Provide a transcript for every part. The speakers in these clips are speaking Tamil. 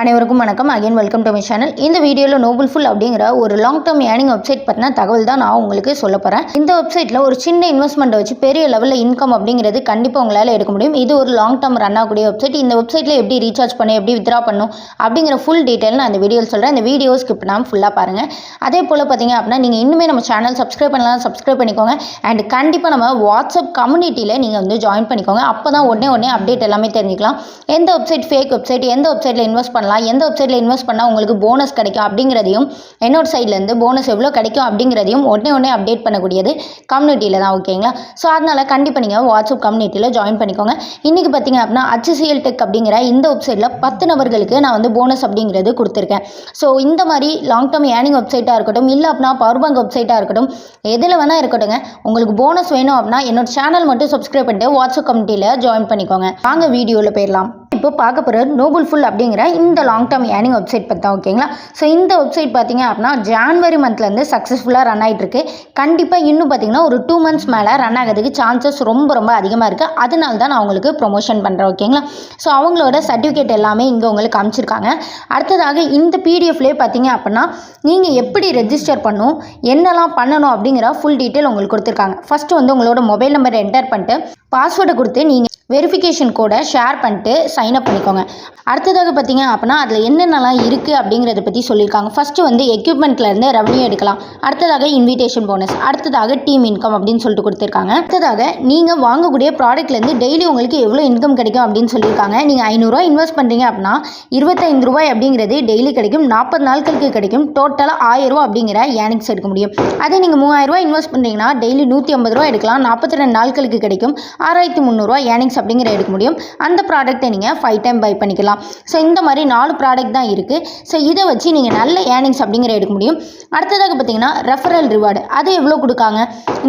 அனைவருக்கும் வணக்கம். Again welcome to my channel இந்த வீடியோவில் நோபல் ஃபுல் அப்படிங்கிற ஒரு லாங் டேர்ம் ஏர்னிங் வெப்சைட் பற்றின தகவல் தான் நான் உங்களுக்கு சொல்ல போகிறேன் இந்த வெப்சைட்டில் ஒரு சின்ன இன்வெஸ்ட்மெண்ட்டை வச்சு பெரிய லெவலில் இன்கம் அப்படிங்கிறது கண்டிப்பாக உங்களால் எடுக்க முடியும். இது ஒரு லாங் டேர்ம் ரன் ஆகக்கூடிய வெப்சைட் இந்த வெப்சைட்டில் எப்படி ரீசார்ஜ் பண்ணி எப்படி வித்ரா பண்ணும் அப்படிங்கிற ஃபுல் டீட்டெயில் நான் இந்த வீடியோவில் சொல்கிறேன் இந்த வீடியோ ஸ்கிப் பண்ணாமல் ஃபுல்லாக பாருங்கள் அதே போல் பார்த்தீங்க அப்படின்னா நீங்கள் இன்னுமே நம்ம சேனல் சப்ஸ்கிரைப் பண்ணலாம் சப்ஸ்கிரைப் பண்ணிக்கோங்க. அண்ட் கண்டிப்பாக நம்ம வாட்ஸ்அப் கம்யூனிட்டியில் நீங்கள் வந்து ஜாயின் பண்ணிக்கோங்க. அப்போ தான் உடனே உடனே அப்டேட் எல்லாமே தெரிஞ்சுக்கலாம். எந்த வெப்சைட் ஃபேக் வெப்சைட் எந்த வெப்சைட்டில் இன்வெஸ்ட் பண்ணலாம் எந்த வெப்சைட்டில் இன்வெஸ்ட் பண்ணால் உங்களுக்கு போனஸ் கிடைக்கும் அப்படிங்கிறதையும் என்னோட சைட்லேருந்து போனஸ் எவ்வளோ கிடைக்கும் அப்படிங்கிறதையும் உடனே உடனே அப்டேட் பண்ணக்கூடியது கம்யூனிட்டியில் தான் ஓகேங்களா ஸோ அதனால் கண்டிப்பாக நீங்கள் வாட்ஸ்அப் கம்யூனிட்டியில் ஜாயின் பண்ணிக்கோங்க. இன்றைக்கி பார்த்தீங்க அப்படின்னா HCL டெக் அப்படிங்கிற இந்த வெப்சைட்டில் பத்து நபர்களுக்கு நான் வந்து போனஸ் அப்படிங்கிறது கொடுத்துருக்கேன். ஸோ இந்த மாதிரி லாங் டேர்ம் ஏர்னிங் வெப்சைட்டாக இருக்கட்டும் இல்லை அப்படின்னா பவர் பேங்க் வெப்சைட்டாக இருக்கட்டும் எதில் வேணால் இருக்கட்டும்ங்க. உங்களுக்கு போனஸ் வேணும் அப்படின்னா என்னோட சேனல் மட்டும் சப்ஸ்கிரைப் பண்ணிட்டு வாட்ஸ்அப் கம்யூனிட்டியில் ஜாயின் பண்ணிக்கோங்க. வாங்க வீடியோவில் போயிடலாம். இப்போ பார்க்க போகிற நோபல் ஃபுல் அப்படிங்கிற இந்த லாங் டேர்ம் ஏர்னிங் வெப்சைட் பற்றி தான் ஓகேங்களா ஸோ இந்த வெப்சைட் பார்த்தீங்க அப்படின்னா ஜான்வரி மந்த்லேருந்து சக்ஸஸ்ஃபுல்லாக ரன் ஆகிட்டுருக்கு கண்டிப்பாக இன்னும் பார்த்தீங்கன்னா ஒரு டூ மந்த்ஸ் மேலே ரன் ஆகிறதுக்கு சான்சஸ் ரொம்ப ரொம்ப அதிகமாக இருக்குது அதனால தான் நான் உங்களுக்கு ப்ரொமோஷன் பண்ணுறேன் ஓகேங்களா ஸோ அவங்களோட சர்டிஃபிகேட் எல்லாமே இங்கே உங்களுக்கு அமைச்சிருக்காங்க அடுத்ததாக இந்த பிடிஎஃப்லேயே பார்த்தீங்க அப்படின்னா நீங்கள் எப்படி ரெஜிஸ்டர் பண்ணும் என்னெல்லாம் பண்ணணும் அப்படிங்கிற ஃபுல் டீட்டெயில் உங்களுக்கு கொடுத்துருக்காங்க. ஃபஸ்ட்டு வந்து உங்களோட மொபைல் நம்பர் என்டர் பண்ணிட்டு பாஸ்வேர்டை கொடுத்து நீங்கள் வெரிஃபிகேஷன் கோடை ஷேர் பண்ணிட்டு சைன் அப் பண்ணிக்கோங்க. அடுத்ததாக பார்த்தீங்க அப்படின்னா அதில் என்னென்னலாம் இருக்குது அப்படிங்கிறத பற்றி சொல்லியிருக்காங்க. ஃபஸ்ட்டு வந்து எக்யூப்மெண்ட்லேருந்து ரெவன்யூ எடுக்கலாம். அடுத்ததாக இன்விடேஷன் போனஸ் அடுத்ததாக டீம் இன்கம் அப்படின்னு சொல்லிட்டு கொடுத்துருக்காங்க. அடுத்ததாக நீங்கள் வாங்கக்கூடிய ப்ராடக்ட்லேருந்து டெய்லி உங்களுக்கு எவ்வளோ இன்கம் கிடைக்கும் அப்படின்னு சொல்லியிருக்காங்க. நீங்கள் ஐநூறுரூவா இன்வெஸ்ட் பண்ணுறீங்க அப்படின்னா இருபத்தைந்து ரூபாய் அப்படிங்கிறது டெய்லி கிடைக்கும். நாற்பது நாட்களுக்கு கிடைக்கும். டோட்டலாக ஆயிரரூவா அப்படிங்கிற ஏனிக்ஸ் எடுக்க முடியும். அதே நீங்கள் மூவாயிரம் ரூபாய் இன்வெஸ்ட் பண்ணுறீங்கன்னா டெய்லி நூற்றி ஐம்பது ரூபா எடுக்கலாம். நாற்பத்தி ரெண்டு நாட்களுக்கு கிடைக்கும். ஆறாயிரத்தி முந்நூறுரூவா அப்படிங்கிற எடுக்க முடியும். அந்த ப்ராடக்ட்டை நீங்கள் ஃபைவ் டைம் பை பண்ணிக்கலாம். ஸோ இந்த மாதிரி நாலு ப்ராடக்ட் தான் இருக்குது ஸோ இதை வச்சு நீங்கள் நல்ல ஏர்னிங்ஸ் அப்படிங்கிற எடுக்க முடியும். அடுத்ததாக பார்த்தீங்கன்னா ரெஃபரல் ரிவார்டு அது எவ்வளோ கொடுக்காங்க?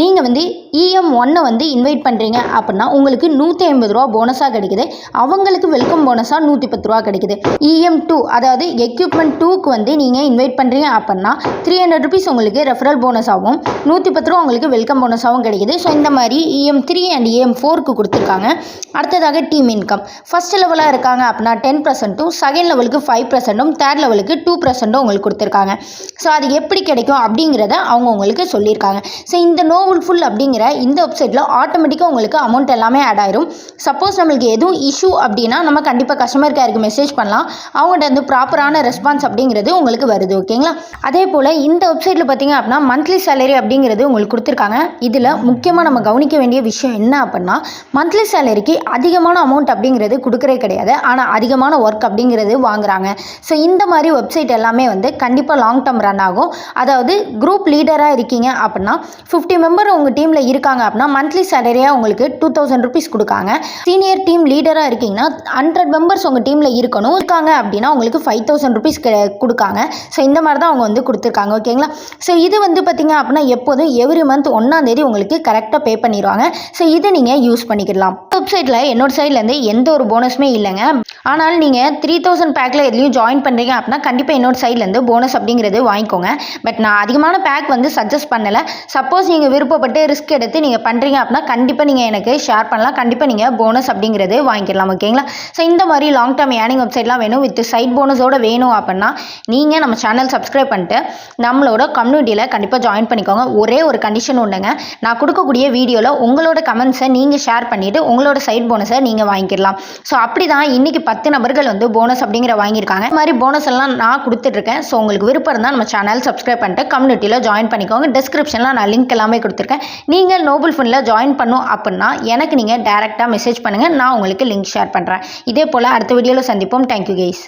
நீங்கள் வந்து இஎம் ஒன்னை வந்து இன்வைட் பண்ணுறீங்க அப்படின்னா உங்களுக்கு நூற்றி ஐம்பது ரூபா போனஸாக கிடைக்குது. அவங்களுக்கு வெல்கம் போனஸாக நூற்றி பத்து ரூபா கிடைக்குது. இஎம் டூ அதாவது எக்யூப்மெண்ட் டூக்கு வந்து நீங்கள் இன்வைட் பண்ணுறீங்க அப்படின்னா த்ரீ ஹண்ட்ரட் ருபீஸ் உங்களுக்கு ரெஃபரல் போனஸாகவும் நூற்றி பத்து ரூபா உங்களுக்கு வெல்கம் போனஸாகவும் கிடைக்குது. ஸோ இந்த மாதிரி இஎம் த்ரீ அண்ட் இஎம் ஃபோருக்கு கொடுத்துருக்காங்க. அடுத்ததாக டீம் இன்கம் ஃபஸ்ட் லெவலாக இருக்காங்க அப்படின்னா டென் பர்சன்ட்டும் செகண்ட் லெவலுக்கு ஃபைவ் பர்சன்ட்டும் தேர்ட் லெவலுக்கு டூ பர்சன்ட்டும் உங்களுக்கு கொடுத்துருக்காங்க. ஸோ அது எப்படி கிடைக்கும் அப்படிங்கிறத அவங்க உங்களுக்கு சொல்லியிருக்காங்க. ஸோ இந்த நோவல் ஃபுல் அப்படிங்கிற இந்த வெப்சைட்டில் ஆட்டோமேட்டிக்காக உங்களுக்கு அமௌண்ட் எல்லாமே ஆட் ஆயிரும். சப்போஸ் நம்மளுக்கு எதுவும் இஷ்யூ அப்படின்னா நம்ம கண்டிப்பாக கஸ்டமர் கேருக்கு மெசேஜ் பண்ணலாம். அவங்கள்ட்ட வந்து ப்ராப்பரான ரெஸ்பான்ஸ் அப்படிங்கிறது உங்களுக்கு வருது ஓகேங்களா அதே போல் இந்த வெப்சைட்டில் பார்த்தீங்க அப்படின்னா மந்த்லி சேலரி அப்படிங்கிறது உங்களுக்கு கொடுத்துருக்காங்க. இதில் முக்கியமாக நம்ம கவனிக்க வேண்டிய விஷயம் என்ன அப்படின்னா மந்த்லி சேலரிக்கு அதிகமான அமௌண்ட் அப்படிங்கிறது கொடுக்குறே கிடையாது. ஆனால் அதிகமான ஒர்க் அப்படிங்கிறது வாங்குறாங்க. ஸோ இந்த மாதிரி வெப்சைட் எல்லாமே வந்து கண்டிப்பாக லாங் டேர்ம் ரன் ஆகும். அதாவது குரூப் லீடராக இருக்கீங்க அப்படின்னா ஃபிஃப்டி மெம்பர் உங்கள் டீமில் இருக்காங்க அப்படின்னா மந்த்லி சேலரியாக உங்களுக்கு டூ தௌசண்ட் ருபீஸ் கொடுக்காங்க. சீனியர் டீம் லீடராக இருக்கீங்கன்னா ஹண்ட்ரட் மெம்பர்ஸ் உங்கள் டீமில் இருக்கணும். இருக்காங்க அப்படின்னா உங்களுக்கு ஃபைவ் தௌசண்ட் ருபீஸ் கொடுக்காங்க. ஸோ இந்த மாதிரி தான் அவங்க வந்து கொடுத்துருக்காங்க. ஓகேங்களா ஸோ இது வந்து பார்த்திங்க அப்படின்னா எப்போதும் எவ்ரி மந்த் ஒன்றாந்தேதி உங்களுக்கு கரெக்டாக பே பண்ணிடுவாங்க ஸோ இதை நீங்கள் யூஸ் பண்ணிக்கலாம். வெப்சைட்டில் என்னோட சைட்லேருந்து எந்த ஒரு போனஸுமே இல்லைங்க. ஆனால் நீங்கள் த்ரீ தௌசண்ட் பேக்கில் எதுலையும் ஜாயின் பண்ணுறீங்க அப்படின்னா கண்டிப்பாக என்னோட சைட்லேருந்து போனஸ் அப்படிங்கிறது வாங்கிக்கோங்க. பட் நான் அதிகமான பேக் வந்து சஜஸ்ட் பண்ணலை. சப்போஸ் நீங்கள் விருப்பப்பட்டு ரிஸ்க் எடுத்து நீங்கள் பண்ணுறீங்க அப்படின்னா கண்டிப்பாக நீங்கள் எனக்கு ஷேர் பண்ணலாம். கண்டிப்பாக நீங்கள் போனஸ் அப்படிங்கிறது வாங்கிக்கலாம் ஓகேங்களா ஸோ இந்த மாதிரி லாங் டேர்ம் ஏர்னிங் வெப்சைட்லாம் வேணும் வித் சைட் போனஸோட வேணும் அப்படின்னா நீங்கள் நம்ம சேனல் சப்ஸ்கிரைப் பண்ணிட்டு நம்மளோட கம்யூனிட்டியில் கண்டிப்பாக ஜாயின் பண்ணிக்கோங்க. ஒரே ஒரு கண்டிஷன் உண்டுங்க. நான் கொடுக்கக்கூடிய வீடியோவில் உங்களோட கமெண்ட்ஸை நீங்கள் ஷேர் பண்ணிவிட்டு உங்களோட சைட் போனஸை நீங்கள் வாங்கிக்கலாம். ஸோ அப்படி தான் இன்றைக்கி பத்து நபர்கள் வந்து போனஸ் அப்படிங்கிற வாங்கியிருக்காங்க. இந்த மாதிரி போனஸ் எல்லாம் நான் கொடுத்துட்ருக்கேன். ஸோ உங்களுக்கு விருப்பம் இருந்தால் நம்ம சேனல் சப்ஸ்கிரைப் பண்ணிட்டு கம்யூனிட்டியில் ஜாயின் பண்ணிக்கோங்க. டிஸ்கிரிப்ஷனில் நான் லிங்க் எல்லாமே கொடுத்துருக்கேன். நீங்கள் நோபல் ஃபண்டில் ஜாயின் பண்ணும் அப்படின்னா எனக்கு நீங்கள் டேரெக்டாக மெசேஜ் பண்ணுங்கள் நான் உங்களுக்கு லிங்க் ஷேர் பண்ணுறேன் இதே போல் அடுத்த வீடியோவில் சந்திப்போம். Thank you guys